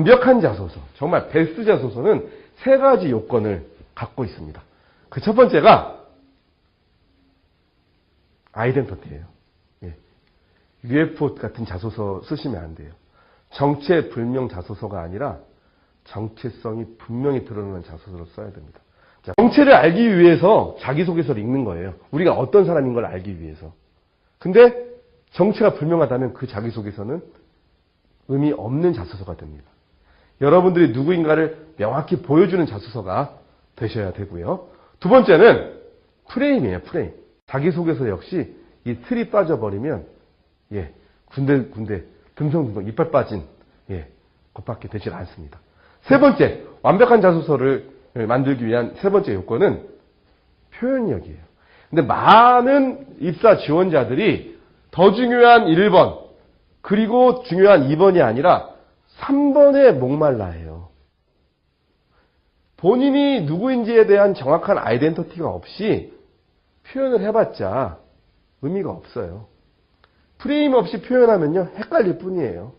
완벽한 자소서, 정말 베스트 자소서는 세 가지 요건을 갖고 있습니다. 그 첫 번째가 아이덴터티예요. 예. UFO 같은 자소서 쓰시면 안 돼요. 정체 불명 자소서가 아니라 정체성이 분명히 드러나는 자소서를 써야 됩니다. 자, 정체를 알기 위해서 자기소개서를 읽는 거예요. 우리가 어떤 사람인 걸 알기 위해서. 근데 정체가 불명하다면 그 자기소개서는 의미 없는 자소서가 됩니다. 여러분들이 누구인가를 명확히 보여주는 자소서가 되셔야 되고요. 두 번째는 프레임이에요, 프레임. 자기소개서 역시 이 틀이 빠져버리면, 예, 군데 군데, 듬성듬성 이빨 빠진, 예, 것밖에 되질 않습니다. 세 번째, 완벽한 자소서를 만들기 위한 세 번째 요건은 표현력이에요. 근데 많은 입사 지원자들이 더 중요한 1번, 그리고 중요한 2번이 아니라 3번에 목말라 해요. 본인이 누구인지에 대한 정확한 아이덴티티가 없이 표현을 해봤자 의미가 없어요. 프레임 없이 표현하면요, 헷갈릴 뿐이에요.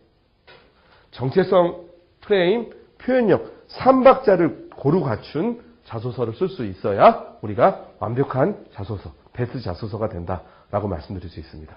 정체성, 프레임, 표현력, 3박자를 고루 갖춘 자소서를 쓸 수 있어야 우리가 완벽한 자소서, 베스트 자소서가 된다라고 말씀드릴 수 있습니다.